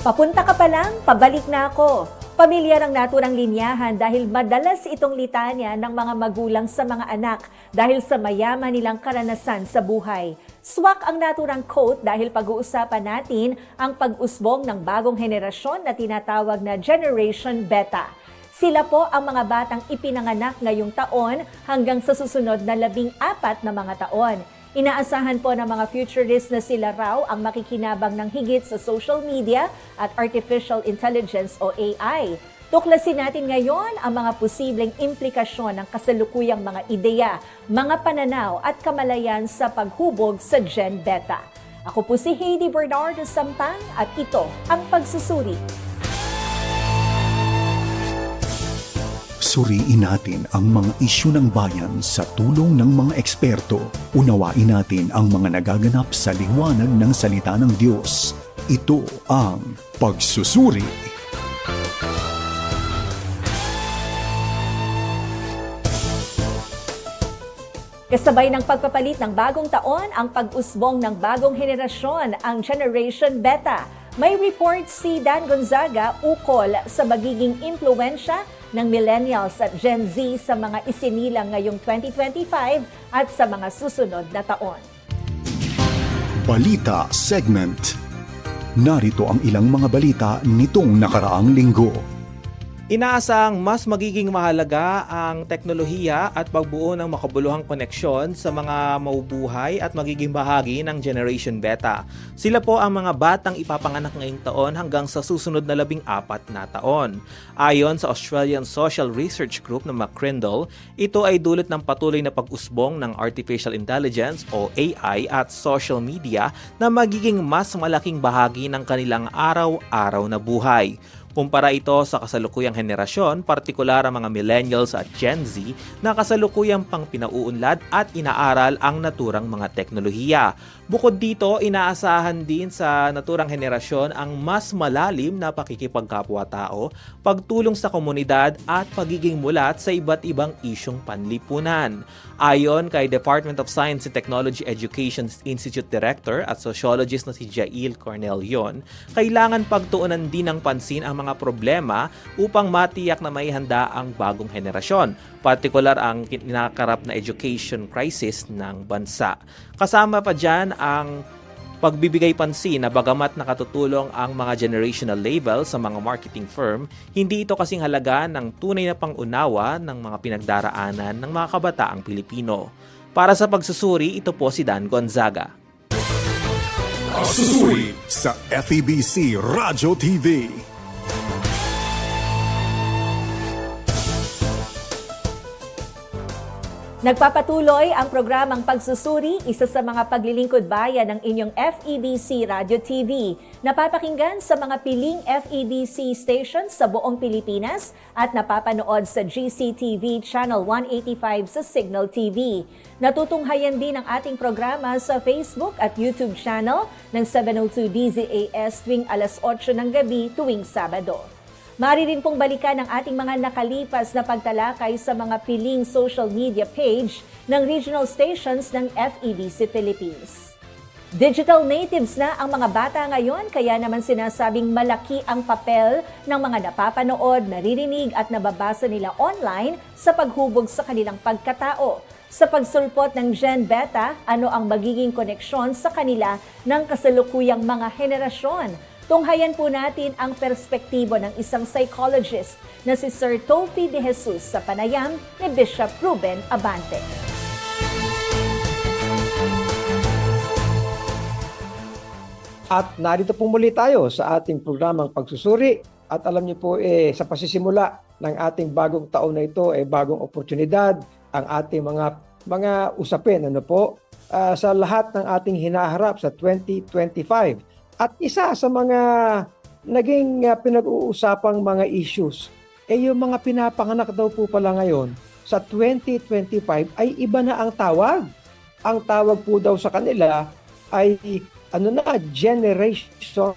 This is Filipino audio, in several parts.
Papunta ka pa lang, pabalik na ako. Pamilyar ang naturang linyahan dahil madalas itong litanya ng mga magulang sa mga anak dahil sa mayaman nilang karanasan sa buhay. Swak ang naturang quote dahil pag-uusapan natin ang pag-usbong ng bagong henerasyon na tinatawag na Generation Beta. Sila po ang mga batang ipinanganak ngayong taon hanggang sa susunod na labing apat na mga taon. Inaasahan po ng mga futurists na sila raw ang makikinabang ng higit sa social media at artificial intelligence o AI. Tuklasin natin ngayon ang mga posibleng implikasyon ng kasalukuyang mga ideya, mga pananaw at kamalayan sa paghubog sa Gen Beta. Ako po si Heidi Bernardo Sampang at ito ang Pagsusuri. Suriin natin ang mga isyu ng bayan sa tulong ng mga eksperto. Unawain natin ang mga nagaganap sa liwanag ng salita ng Diyos. Ito ang pagsusuri. Kasabay ng pagpapalit ng bagong taon, ang pag-usbong ng bagong henerasyon, ang Generation Beta. May report si Dan Gonzaga ukol sa magiging impluensya ng millennials at Gen Z sa mga isinilang ngayong 2025 at sa mga susunod na taon. Balita Segment Narito ang ilang mga balita nitong nakaraang linggo. Inaasang mas magiging mahalaga ang teknolohiya at pagbuo ng makabuluhang koneksyon sa mga maubuhay at magiging bahagi ng Generation Beta. Sila po ang mga batang ipapanganak ngayong taon hanggang sa susunod na labing apat na taon. Ayon sa Australian Social Research Group na McCrindle, ito ay dulot ng patuloy na pag-usbong ng Artificial Intelligence o AI at social media na magiging mas malaking bahagi ng kanilang araw-araw na buhay. Kumpara ito sa kasalukuyang henerasyon, partikular ang mga millennials at Gen Z na kasalukuyang pang pinauunlad at inaaral ang naturang mga teknolohiya. Bukod dito, inaasahan din sa naturang henerasyon ang mas malalim na pakikipagkapwa-tao, pagtulong sa komunidad at pagiging mulat sa iba't ibang isyong panlipunan. Ayon kay Department of Science and Technology Education Institute Director at sociologist na si Jail Cornelion, kailangan pagtuunan din ng pansin ang mga problema upang matiyak na may handa ang bagong henerasyon, partikular ang kinakarap na education crisis ng bansa. Kasama pa dyan ang pagbibigay pansin na bagamat nakatutulong ang mga generational label sa mga marketing firm, hindi ito kasing halaga ng tunay na pangunawa ng mga pinagdaraanan ng mga kabataang Pilipino. Para sa pagsusuri, ito po si Dan Gonzaga. Susuri sa FEBC Radio TV. Nagpapatuloy ang programang Pagsusuri, isa sa mga paglilingkod bayan ng inyong FEBC Radio TV. Napapakinggan sa mga piling FEBC stations sa buong Pilipinas at napapanood sa GCTV Channel 185 sa Signal TV. Natutunghayan din ang ating programa sa Facebook at YouTube channel ng 702 DZAS tuwing alas 8 ng gabi tuwing Sabado. Mari rin pong balikan ang ating mga nakalipas na pagtalakay sa mga piling social media page ng regional stations ng FEBC Philippines. Digital natives na ang mga bata ngayon kaya naman sinasabing malaki ang papel ng mga napapanood, naririnig at nababasa nila online sa paghubog sa kanilang pagkatao. Sa pagsulpot ng Gen Beta, ano ang magiging koneksyon sa kanila ng kasalukuyang mga henerasyon? Tunghayan po natin ang perspektibo ng isang psychologist na si Sir Tofi De Jesus sa panayam ni Bishop Ruben Abante. At narito po muli tayo sa ating programang pagsusuri. At alam niyo po, eh, sa pasisimula ng ating bagong taon na ito, eh, bagong oportunidad, ang ating mga mga usapin ano po ah, sa lahat ng ating hinaharap sa 2025. At isa sa mga naging ah, pinag-uusapang mga issues, eh yung mga pinapanganak daw po pala ngayon sa 2025 ay iba na ang tawag. Ang tawag po daw sa kanila ay ano na, Generation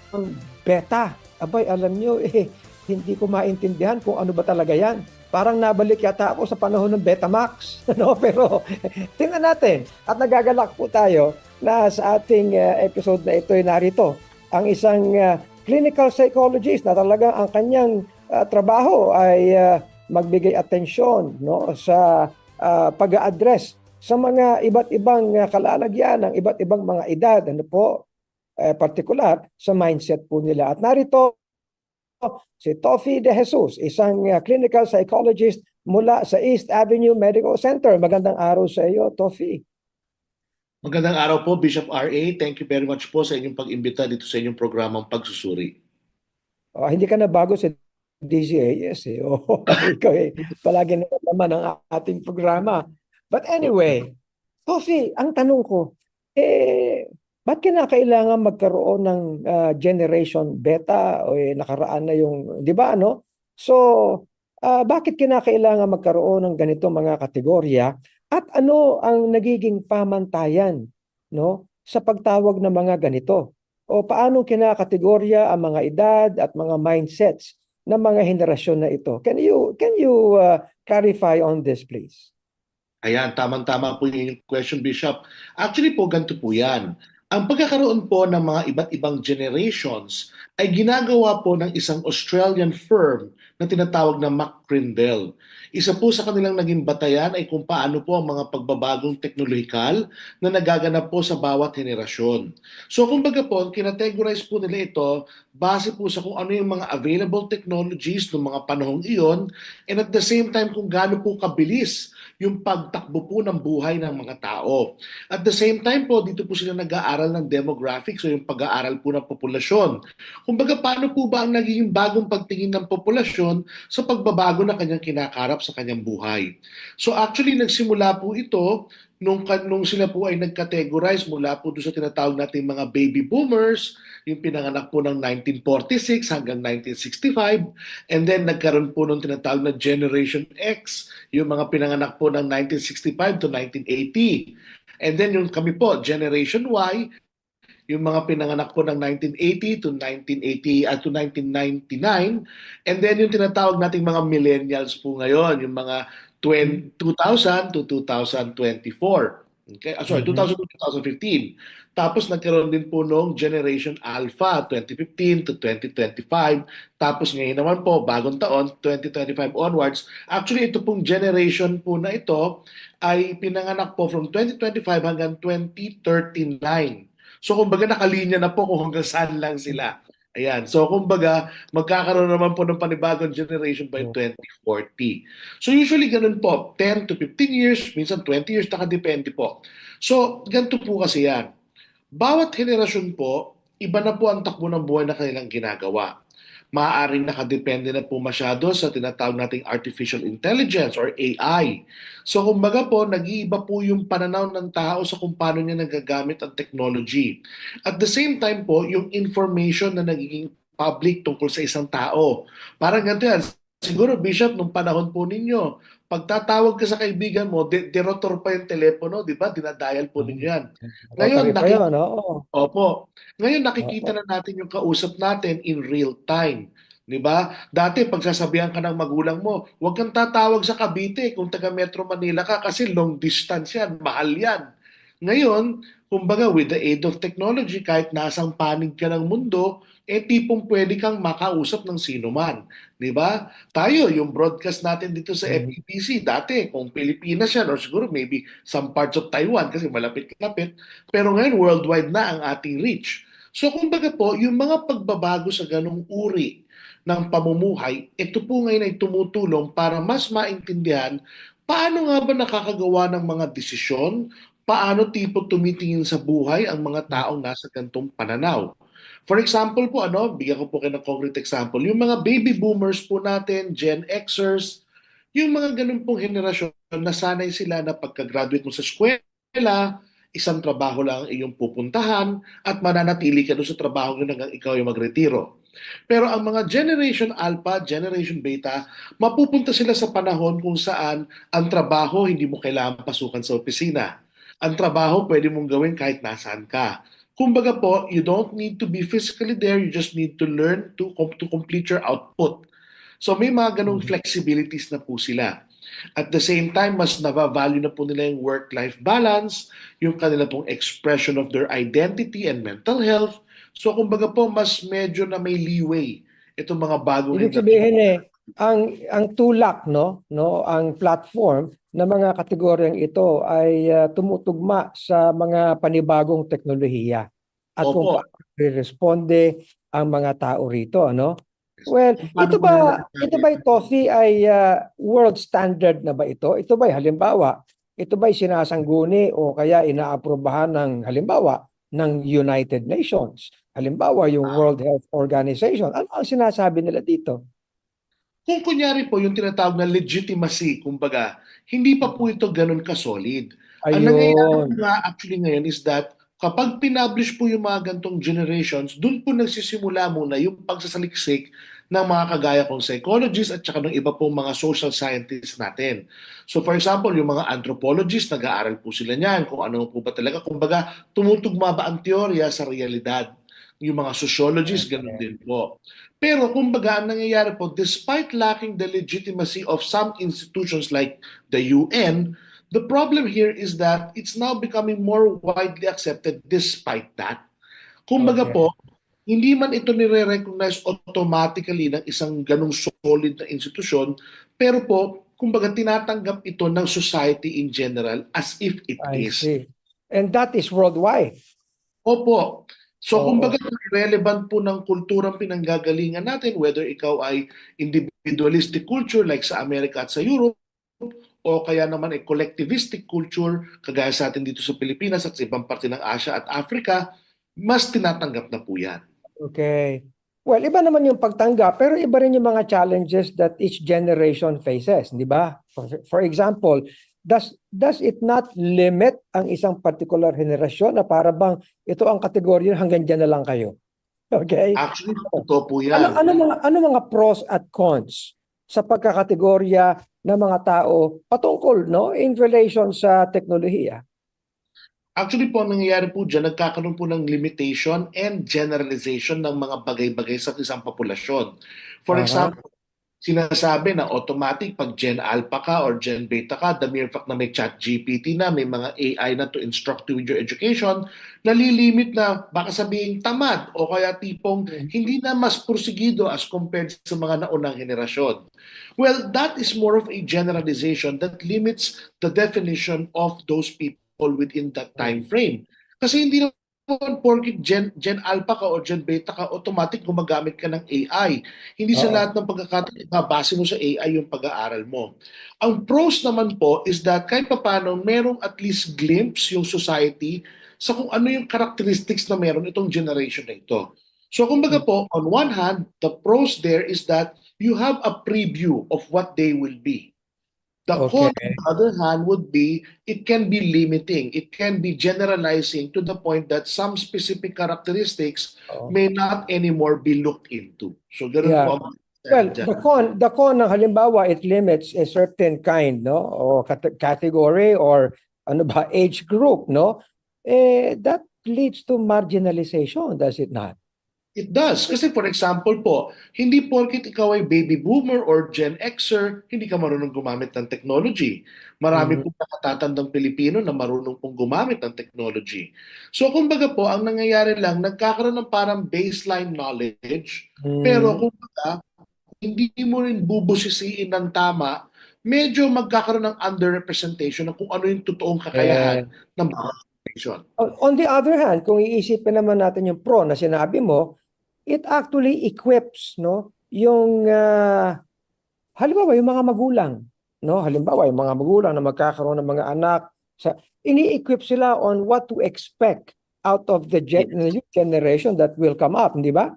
Beta. Abay, alam nyo, eh, hindi ko maintindihan kung ano ba talaga yan. Parang nabalik yata ako sa panahon ng Betamax. no? Pero tingnan natin. At nagagalak po tayo na sa ating uh, episode na ito ay narito ang isang uh, clinical psychologist na talaga ang kanyang ah, trabaho ay ah, magbigay atensyon no sa ah, pag-address sa mga iba't ibang kalalagyan ng iba't ibang mga edad. Ano po? Eh, particular sa mindset po nila. At narito si Tofi De Jesus isang ah, clinical psychologist mula sa East Avenue Medical Center. Magandang araw sa iyo Tofi Magandang araw po, Bishop R.A. Thank you very much po sa inyong pag-imbita dito sa inyong programang pagsusuri. Oh, hindi ka na bago sa DZAS eh. Oh, ikaw eh. Palagi na naman ang ating programa. But anyway, Tofi, ang tanong ko, eh, ba't kinakailangan magkaroon ng ah, generation beta o eh, nakaraan na yung, di ba ano? So, ah, bakit kinakailangan magkaroon ng ganito mga kategorya at ano ang nagiging pamantayan no sa pagtawag ng mga ganito? o paano kinakategorya ang mga edad at mga mindsets ng mga henerasyon na ito. Can you can you uh, clarify on this please? Ayan, tamang-tama po yung question, Bishop. Actually po, ganito po yan. Ang pagkakaroon po ng mga iba't ibang generations ay ginagawa po ng isang Australian firm na tinatawag na McCrindle. Isa po sa kanilang naging batayan ay kung paano po ang mga pagbabagong teknolohikal na nagaganap po sa bawat henerasyon. So kumbaga po, kinategorize po nila ito base po sa kung ano yung mga available technologies ng mga panahong iyon and at the same time kung gaano po kabilis yung pagtakbo po ng buhay ng mga tao. At the same time po, dito po sila nag-aaral ng demographics o yung pag-aaral po ng populasyon. Kumbaga, paano po ba ang naging bagong pagtingin ng populasyon sa pagbabago na kanyang kinakarap sa kanyang buhay? So actually, nagsimula po ito nung, nung sila po ay nag-categorize mula po doon sa tinatawag natin mga baby boomers, yung pinanganak po ng 1946 hanggang 1965, and then nagkaroon po nung tinatawag na Generation X, yung mga pinanganak po ng 1965 to 1980. And then yung kami po, Generation Y, yung mga pinanganak po ng 1980 to 1980 at to 1999 and then yung tinatawag nating mga millennials po ngayon yung mga 20, 2000 to 2024 okay? Ah, sorry Mhm. 2000 to 2015 tapos nagkaroon din po nung Generation Alpha 2015 to 2025 tapos ngayon naman po bagong taon 2025 onwards. Actually ito pong generation po na ito ay pinanganak po from 2025 hanggang 2039 So kumbaga nakalinya na po kung hanggang saan lang sila. Ayan. So kumbaga magkakaroon naman po ng panibagong generation by 2040. So usually ganun po, 10 to 15 years, minsan 20 years nakadepende po. So ganito po kasi yan. Bawat henerasyon po, iba na po ang takbo ng buhay na kanilang ginagawa. Maaaring nakadepende na po masyado sa tinatawag nating artificial intelligence or AI. So kumbaga po, nag-iiba po yung pananaw ng tao sa kung paano niya nagagamit ang technology. At the same time po, yung information na nagiging public tungkol sa isang tao. Parang ganito yan. Siguro, Bishop, nung panahon po ninyo, pagtatawag ka sa kaibigan mo, de- derotor pa yung telepono, di ba? Dinadial po ninyo yan. Ngayon, Rotary pa naki- yun, oo. Opo. Ngayon nakikita na natin yung kausap natin in real time. 'Di ba? Dati pagsasabihan ka ng magulang mo, huwag kang tatawag sa Cavite kung taga Metro Manila ka kasi long distance 'yan, mahal 'yan. Ngayon, kumbaga with the aid of technology, kahit nasang panig ka ng mundo, eh tipong pwede kang makausap ng sino man. 'Di ba? Tayo, yung broadcast natin dito sa Mhm. FEBC, dati kung Pilipinas yan or siguro maybe some parts of Taiwan kasi malapit-lapit, pero ngayon worldwide na ang ating reach. So kumbaga po, yung mga pagbabago sa ganong uri ng pamumuhay, ito po ngayon ay tumutulong para mas maintindihan paano nga ba nakakagawa ng mga desisyon, paano tipo tumitingin sa buhay ang mga taong nasa gantong pananaw. For example po, ano, bigyan ko po kayo ng concrete example, yung mga baby boomers po natin, Gen Xers, yung mga ganun pong henerasyon na sanay sila na pagka-graduate mo sa eskwela, isang trabaho lang ang iyong pupuntahan at mananatili ka doon sa trabaho yun hanggang ikaw yung magretiro. Pero ang mga Generation Alpha, Generation Beta, mapupunta sila sa panahon kung saan ang trabaho hindi mo kailangan pasukan sa opisina. Ang trabaho pwede mong gawin kahit nasaan ka. Kumbaga po, you don't need to be physically there, you just need to learn to, to complete your output. So may mga ganong Mhm. flexibilities na po sila. At the same time, mas nava-value na po nila yung work-life balance, yung kanila pong expression of their identity and mental health. So kumbaga po mas medyo na may leeway itong mga bagong Ibig sabihin eh, ang ang tulak no, no, ang platform ng mga kategoryang ito ay ah, tumutugma sa mga panibagong teknolohiya at kung Opo. paano responde ang mga tao rito, ano? Well, ito ba ito ba Tofi ay ah, world standard na ba ito? Ito ba halimbawa, ito ba sinasangguni o kaya inaaprubahan ng halimbawa ng United Nations? Halimbawa, yung Ah. World Health Organization. Ano ang sinasabi nila dito? Kung kunyari po yung tinatawag na legitimacy, kumbaga, hindi pa po ito ganun ka-solid. Ang nangyayari nga actually ngayon is that kapag pinablish po yung mga gantong generations, dun po nagsisimula muna yung pagsasaliksik ng mga kagaya kong psychologists at saka ng iba pong mga social scientists natin. So for example, yung mga anthropologists, nag-aaral po sila niyan kung ano po ba talaga. Kumbaga, tumutugma ba ang teorya sa realidad. Yung mga sociologists, ganun din po. Pero kumbaga, ang nangyayari po, despite lacking the legitimacy of some institutions like the UN, the problem here is that it's now becoming more widely accepted despite that. Kumbaga Okay. po, hindi man ito nire-recognize automatically ng isang ganong solid na institusyon, pero po, kumbaga tinatanggap ito ng society in general as if it I is. see. And that is worldwide. Opo. So Oo. kumbaga relevant po ng kulturang pinanggagalingan natin whether ikaw ay individualistic culture like sa Amerika at sa Europe o kaya naman ay collectivistic culture kagaya sa atin dito sa Pilipinas at sa ibang parte ng Asia at Africa, mas tinatanggap na po yan. Okay. Well, iba naman yung pagtanggap, pero iba rin yung mga challenges that each generation faces, di ba? For, for example, does does it not limit ang isang particular henerasyon na para bang ito ang kategorya hanggang diyan na lang kayo? Okay? Actually, totoo po Ano yan. ano mga ano mga pros at cons sa pagkakategorya ng mga tao patungkol no in relation sa teknolohiya? Actually po, ang nangyayari po dyan, nagkakaroon po ng limitation and generalization ng mga bagay-bagay sa isang populasyon. For Aha. example, sinasabi na automatic pag Gen Alpha ka or Gen Beta ka, the mere fact na may chat GPT na, may mga AI na to instruct you with your education, nalilimit na baka sabihin tamad o kaya tipong hindi na mas porsigido as compared sa mga naunang henerasyon. Well, that is more of a generalization that limits the definition of those people within that time frame. Kasi hindi naman porkit Gen, Gen Alpha ka o Gen Beta ka, automatic gumagamit ka ng AI. Hindi sa Oo. lahat ng pagkakataon, babase mo sa AI yung pag-aaral mo. Ang pros naman po is that kahit papano, merong at least glimpse yung society sa kung ano yung characteristics na meron itong generation na ito. So kumbaga po, on one hand, the pros there is that you have a preview of what they will be. The con, Okay. on the other hand, would be it can be limiting. It can be generalizing to the point that some specific characteristics Oo. may not anymore be looked into. So, ganun Yeah. ang Well, dyan. the con, the con ng halimbawa, it limits a certain kind, no, or cat- category or ano ba, age group, no? Eh, that leads to marginalization, does it not? It does. Kasi for example po, hindi porkit ikaw ay baby boomer or Gen Xer, hindi ka marunong gumamit ng technology. Marami Mhm. po nakatatandang Pilipino na marunong pong gumamit ng technology. So kumbaga po, ang nangyayari lang, nagkakaroon ng parang baseline knowledge, pero Mm, kumbaga, hindi mo rin bubusisiin ng tama, medyo magkakaroon ng underrepresentation ng kung ano yung totoong kakayahan eh, ng mga generation. on, on the other hand, kung iisipin naman natin yung pro na sinabi mo, it actually equips, no, yung ah, halimbawa yung mga magulang, no, halimbawa yung mga magulang na magkakaroon ng mga anak, sa ini-equip sila on what to expect out of the gen- generation that will come up, di ba?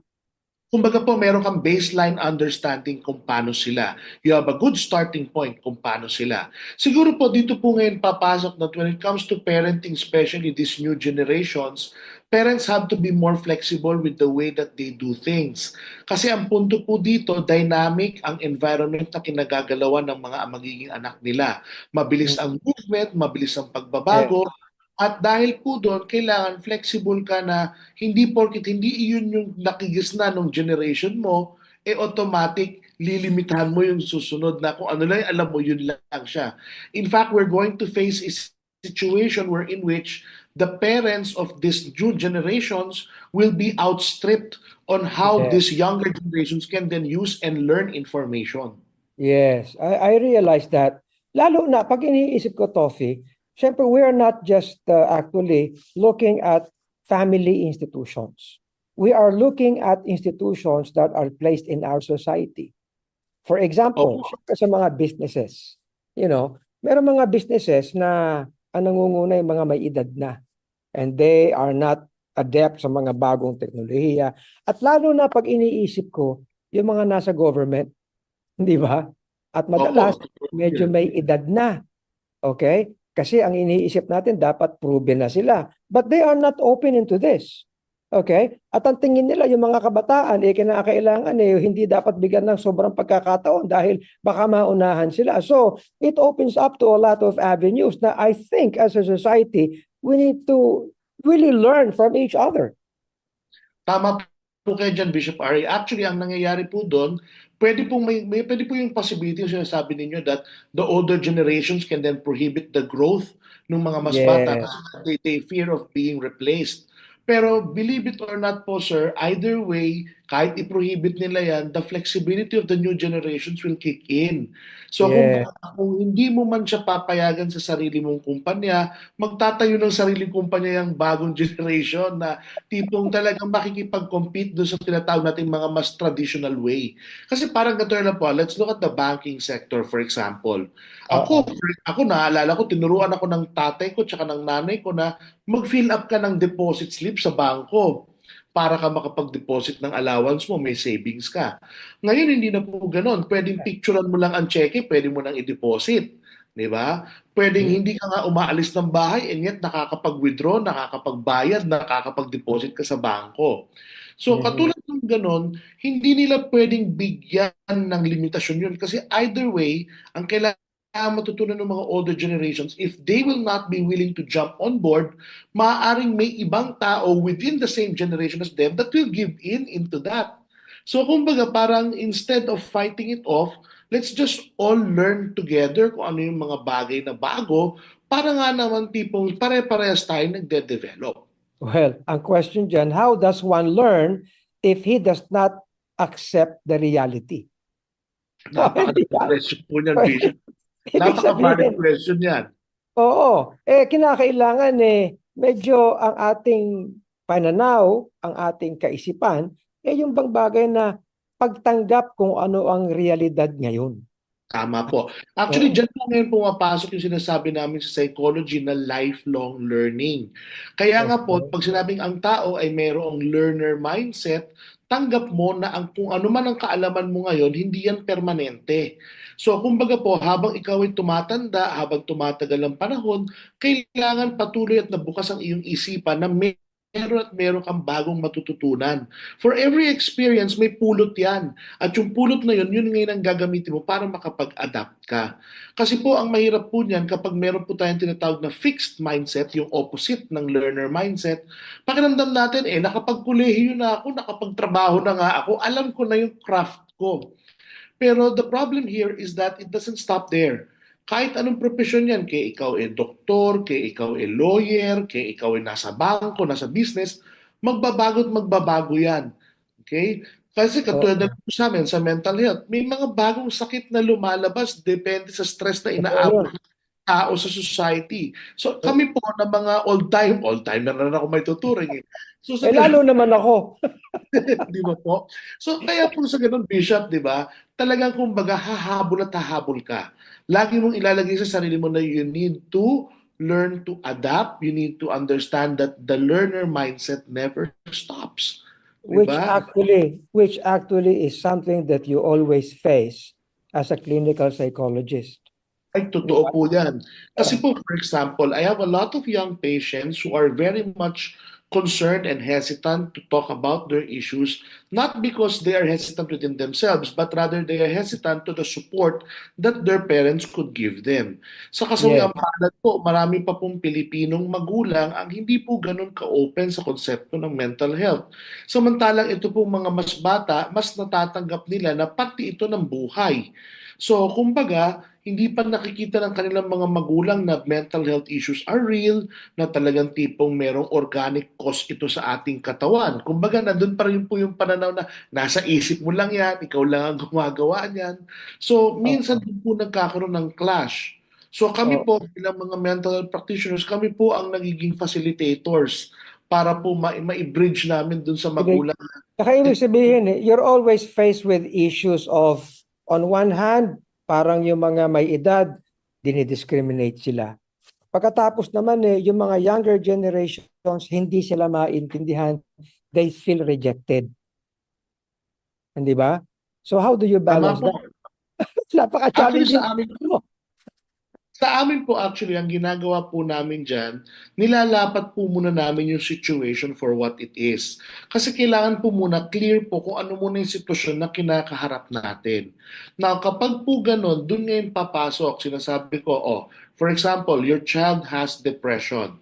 Kumbaga po, meron kang baseline understanding kung paano sila. You have a good starting point kung paano sila. Siguro po dito po ngayon papasok that when it comes to parenting, especially these new generations, parents have to be more flexible with the way that they do things. Kasi ang punto po dito, dynamic ang environment na kinagagalawan ng mga magiging anak nila. Mabilis ang movement, mabilis ang pagbabago, at dahil po doon, kailangan flexible ka na hindi porkit hindi iyon yung nakigisna ng generation mo, eh automatic lilimitahan mo yung susunod na kung ano lang alam mo, yun lang siya. In fact, we're going to face a situation where in which the parents of these new generations will be outstripped on how Yeah. these younger generations can then use and learn information. Yes, I, I realize that. Lalo na pag iniisip ko, Tofi, syempre we are not just uh, actually looking at family institutions. We are looking at institutions that are placed in our society. For example, syempre sa mga businesses, you know, meron mga businesses na ang nangunguna yung mga may edad na and they are not adept sa mga bagong teknolohiya. At lalo na pag iniisip ko, yung mga nasa government, Di ba? At madalas, medyo may edad na. Okay? Kasi ang iniisip natin, dapat proven na sila. But they are not open into this. Okay? At ang tingin nila, yung mga kabataan, eh, kinakailangan eh, hindi dapat bigyan ng sobrang pagkakataon dahil baka maunahan sila. So, it opens up to a lot of avenues na I think as a society, we need to really learn from each other. Tama po kayo dyan, Bishop Ari. Actually, ang nangyayari po doon, pwede po may, may pwede po yung possibility yung sinasabi ninyo that the older generations can then prohibit the growth ng mga mas bata Yes. kasi they, they fear of being replaced. Pero believe it or not po, sir, either way, kahit i-prohibit nila yan, the flexibility of the new generations will kick in. So Yeah. kung, kung hindi mo man siya papayagan sa sarili mong kumpanya, magtatayo ng sariling kumpanya yung bagong generation na tipong talagang makikipag-compete doon sa tinatawag natin mga mas traditional way. Kasi parang ganito na po, let's look at the banking sector for example. Ako, ako naalala ko, tinuruan ako ng tatay ko tsaka ng nanay ko na mag-fill up ka ng deposit slip sa bangko para ka makapag-deposit ng allowance mo, may savings ka. Ngayon, hindi na po ganun. Pwedeng picturean mo lang ang cheque, pwede mo nang i-deposit. Di ba? Pwedeng Hmm. hindi ka nga umaalis ng bahay and yet nakakapag-withdraw, nakakapagbayad, nakakapag-deposit ka sa bangko. So Mhm. katulad ng ganun, hindi nila pwedeng bigyan ng limitasyon yun kasi either way, ang kailangan matutunan ng mga older generations, if they will not be willing to jump on board, maaaring may ibang tao within the same generation as them that will give in into that. So kumbaga parang instead of fighting it off, let's just all learn together kung ano yung mga bagay na bago para nga naman tipong pare-parehas tayo nagde-develop. Well, ang question dyan, how does one learn if he does not accept the reality? Napaka question po niyan, Bishop. Napaka-valid question yan. oo, eh kinakailangan eh medyo ang ating pananaw, ang ating kaisipan, eh yung bang bagay na pagtanggap kung ano ang realidad ngayon. Tama po. Actually, dyan po ngayon pumapasok yung sinasabi namin sa psychology na lifelong learning. Kaya nga po, Okay. pag sinabing ang tao ay mayroong learner mindset, tanggap mo na ang, kung ano man ang kaalaman mo ngayon, hindi yan permanente. So, kumbaga po, habang ikaw ay tumatanda, habang tumatagal ang panahon, kailangan patuloy at nabukas ang iyong isipan na may meron at meron kang bagong matututunan. For every experience, may pulot yan. At yung pulot na yun, yun ngayon ang gagamitin mo para makapag-adapt ka. Kasi po, ang mahirap po niyan, kapag meron po tayong tinatawag na fixed mindset, yung opposite ng learner mindset, pakiramdam natin, eh, nakapagkulehiyo na ako, nakapagtrabaho na nga ako, alam ko na yung craft ko. Pero the problem here is that it doesn't stop there. Kahit anong profesyon yan, kaya ikaw ay doktor, kaya ikaw ay lawyer, kaya ikaw ay nasa bangko, nasa business, magbabago at magbabago yan. Okay? Kasi katulad na po sa amin, sa mental health, may mga bagong sakit na lumalabas depende sa stress na inaabot ng tao sa society. So kami po na mga old-time, old-time na rin ako may tuturing. Eh. So sa Eh lalo naman ako. di ba po? So kaya po sa ganun, Bishop, di ba? Talagang kumbaga hahabol at hahabol ka. Lagi mong ilalagay sa sarili mo na you need to learn to adapt. You need to understand that the learner mindset never stops. Which Diba? actually, which actually is something that you always face as a clinical psychologist. Ay, totoo po yan. Kasi po, for example, I have a lot of young patients who are very much concerned and hesitant to talk about their issues, not because they are hesitant within themselves, but rather they are hesitant to the support that their parents could give them. Sa kasawiang palad po, marami pa pong Pilipinong magulang ang hindi po ganun ka-open sa konsepto ng mental health. Samantalang ito po mga mas bata, mas natatanggap nila na pati ito ng buhay. So, kumbaga, hindi pa nakikita ng kanilang mga magulang na mental health issues are real, na talagang tipong merong organic cause ito sa ating katawan. Kumbaga, nandun pa rin po yung pananaw na nasa isip mo lang yan, ikaw lang ang gumagawa niyan. So, minsan din po nagkakaroon ng clash. So kami po bilang mga mental health practitioners, kami po ang nagiging facilitators para po ma- ma-bridge namin dun sa magulang. Saka ibig sabihin, eh, you're always faced with issues of, on one hand, parang yung mga may edad, dinidiscriminate sila. Pagkatapos naman, eh, yung mga younger generations, hindi sila maintindihan. They feel rejected. Hindi ba? So how do you Tama balance po. that? Actually, Napaka-challenging. sa amin sa amin po actually, ang ginagawa po namin dyan, nilalapat po muna namin yung situation for what it is. Kasi kailangan po muna clear po kung ano muna yung sitwasyon na kinakaharap natin. Now, kapag po ganun, dun ngayon papasok, sinasabi ko, oh, for example, your child has depression.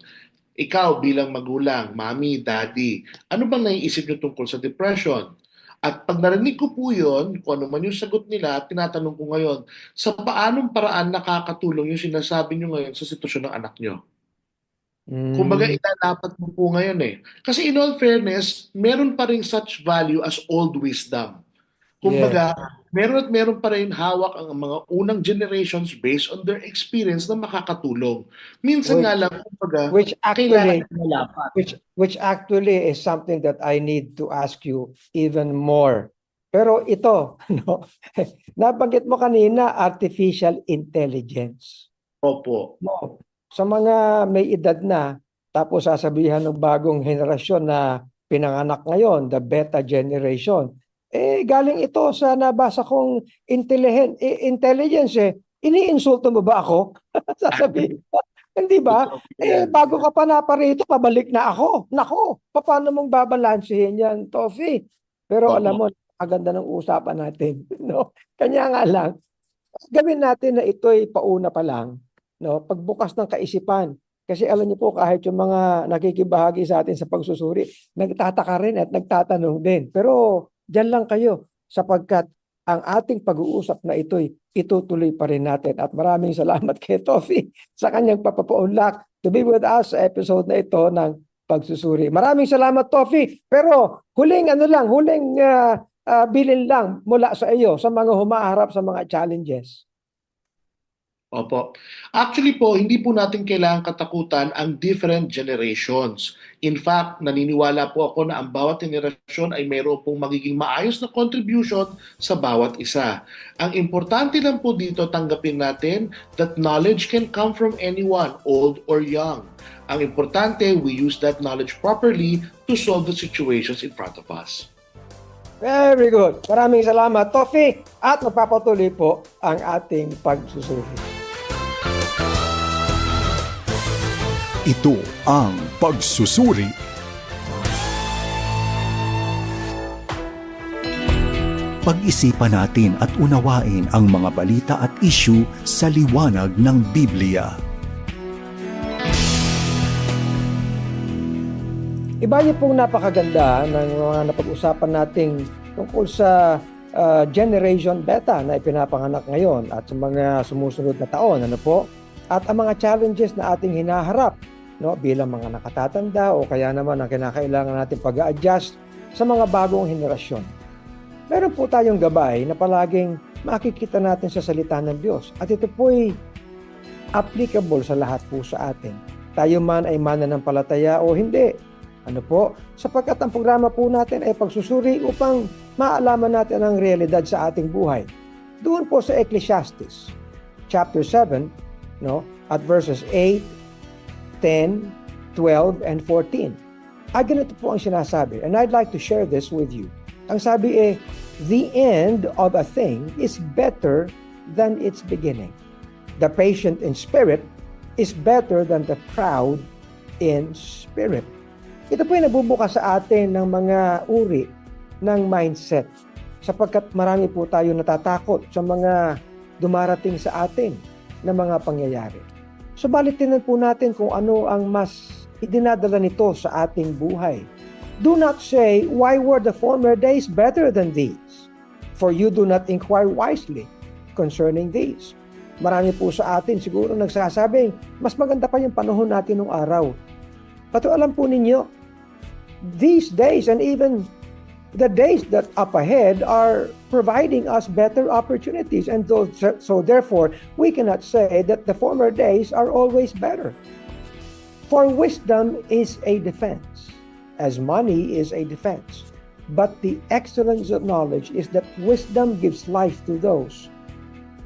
Ikaw bilang magulang, mommy, daddy, ano bang naiisip niyo tungkol sa depression? At pag narinig ko po yun, kung ano man yung sagot nila, tinatanong ko ngayon, sa paanong paraan nakakatulong yung sinasabi nyo ngayon sa sitwasyon ng anak nyo? Mm, Kumbaga, ilalapat mo po ngayon eh. Kasi in all fairness, meron pa rin such value as old wisdom. Kumbaga, meron at meron pa rin hawak ang mga unang generations based on their experience na makakatulong. Minsan Which- nga lang, kumbaga, which actually, which which actually is something that I need to ask you even more. Pero ito, no, nabanggit mo kanina, artificial intelligence. Opo. No, sa mga may edad na, tapos sasabihan ng bagong henerasyon na pinanganak ngayon, the beta generation, eh galing ito sa nabasa kong intelligent, intelligence eh. Iniinsulto mo ba ako? Sasabihin. Hindi ba? Eh, bago ka pa naparito, pabalik na ako. Nako, paano mong babalansehin yan, Tofi? Pero Opo. alam mo, aganda ng usapan natin. No? Kanya nga lang, gawin natin na ito'y pauna pa lang. No? Pagbukas ng kaisipan. Kasi alam niyo po, kahit yung mga nakikibahagi sa atin sa pagsusuri, nagtataka rin at nagtatanong din. Pero dyan lang kayo sapagkat ang ating pag-uusap na ito'y itutuloy pa rin natin. At maraming salamat kay Tofi sa kanyang papapaunlak to be with us sa episode na ito ng pagsusuri. Maraming salamat, Tofi. Pero huling ano lang, huling ah, ah, bilin lang mula sa iyo sa mga humaharap sa mga challenges. Opo. Actually po, hindi po natin kailangan katakutan ang different generations. In fact, naniniwala po ako na ang bawat generasyon ay mayroon pong magiging maayos na contribution sa bawat isa. Ang importante lang po dito, tanggapin natin that knowledge can come from anyone, old or young. Ang importante, we use that knowledge properly to solve the situations in front of us. Very good. Maraming salamat, Tofi. At magpapatuloy po ang ating pagsusuri. Ito ang pagsusuri. Pag-isipan natin at unawain ang mga balita at issue sa liwanag ng Biblia. Iba niyo pong napakaganda ng mga napag-usapan nating tungkol sa ah, Generation Beta na ipinapanganak ngayon at sa mga sumusunod na taon. Ano po? At ang mga challenges na ating hinaharap no, bilang mga nakatatanda o kaya naman ang kinakailangan natin pag-adjust sa mga bagong henerasyon. Meron po tayong gabay na palaging makikita natin sa salita ng Diyos. At ito po'y applicable sa lahat po sa atin. Tayo man ay mananampalataya o hindi. Ano po? Sapagkat ang programa po natin ay pagsusuri upang maalaman natin ang realidad sa ating buhay. Doon po sa Ecclesiastes, chapter 7, no, at verses 8, 10, 12, and 14. Ah, ganito po ang sinasabi. And I'd like to share this with you. Ang sabi eh, the end of a thing is better than its beginning. The patient in spirit is better than the proud in spirit. Ito po yung nabubukas sa atin ng mga uri ng mindset sapagkat marami po tayo natatakot sa mga dumarating sa atin na mga pangyayari. Subalit tingnan po natin kung ano ang mas idinadala nito sa ating buhay. Do not say, why were the former days better than these? For you do not inquire wisely concerning these. Marami po sa atin siguro nagsasabing, mas maganda pa yung panahon natin nung araw. Pero alam po ninyo, these days and even the days that up ahead are providing us better opportunities. And those, so therefore, we cannot say that the former days are always better. For wisdom is a defense, as money is a defense. But the excellence of knowledge is that wisdom gives life to those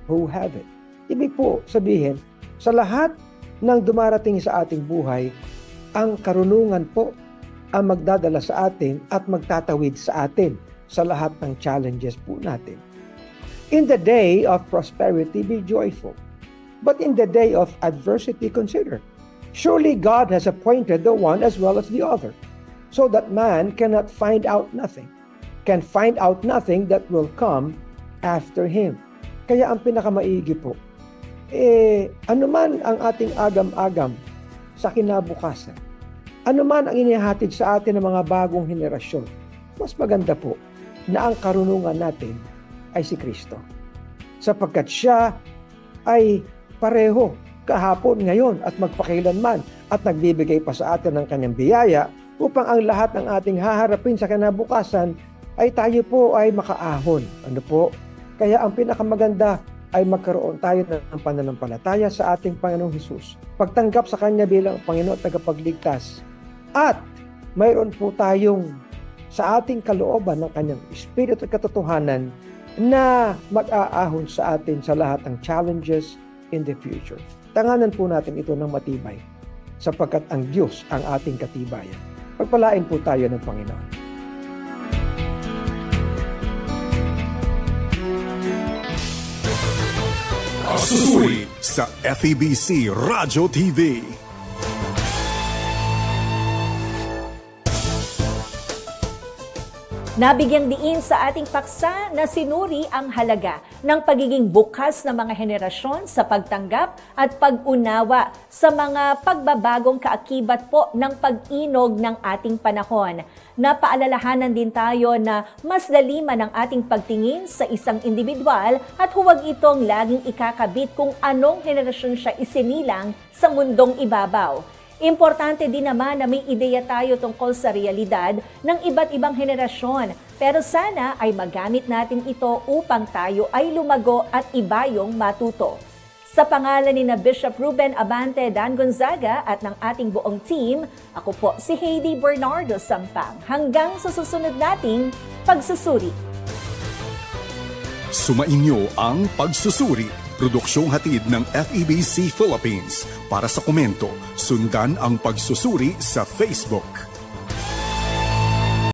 who have it. Ibig po sabihin, sa lahat ng dumarating sa ating buhay, ang karunungan po ang magdadala sa atin at magtatawid sa atin sa lahat ng challenges po natin. In the day of prosperity, be joyful. But in the day of adversity, consider. Surely God has appointed the one as well as the other, so that man cannot find out nothing, can find out nothing that will come after him. Kaya ang pinakamaigi po, eh, anuman ang ating agam-agam sa kinabukasan, anuman ang inihatid sa atin ng mga bagong henerasyon, mas maganda po na ang karunungan natin ay si Kristo. Sapagkat siya ay pareho kahapon, ngayon at magpakailanman at nagbibigay pa sa atin ng kanyang biyaya upang ang lahat ng ating haharapin sa kinabukasan ay tayo po ay makaahon. Ano po? Kaya ang pinakamaganda ay magkaroon tayo ng pananampalataya sa ating Panginoong Hesus. Pagtanggap sa Kanya bilang Panginoon at tagapagligtas. At mayroon po tayong sa ating kalooban ng Kanyang Espiritu at katotohanan na mag-aahon sa atin sa lahat ng challenges in the future. Tanganan po natin ito ng matibay sapagkat ang Diyos ang ating katibayan. Pagpalain po tayo ng Panginoon. Pagsusuri sa FEBC Radio TV. Nabigyang diin sa ating paksa na sinuri ang halaga ng pagiging bukas ng mga henerasyon sa pagtanggap at pag-unawa sa mga pagbabagong kaakibat po ng pag-inog ng ating panahon. Napaalalahanan din tayo na mas laliman ang ating pagtingin sa isang individual at huwag itong laging ikakabit kung anong henerasyon siya isinilang sa mundong ibabaw. Importante din naman na may ideya tayo tungkol sa realidad ng iba't ibang henerasyon. Pero sana ay magamit natin ito upang tayo ay lumago at ibayong matuto. Sa pangalan ni na Bishop Ruben Abante Dan Gonzaga at ng ating buong team, ako po si Heidi Bernardo Sampang. Hanggang sa susunod nating pagsusuri. Sumainyo ang Pagsusuri, produksyong hatid ng FEBC Philippines. Para sa komento, sundan ang Pagsusuri sa Facebook.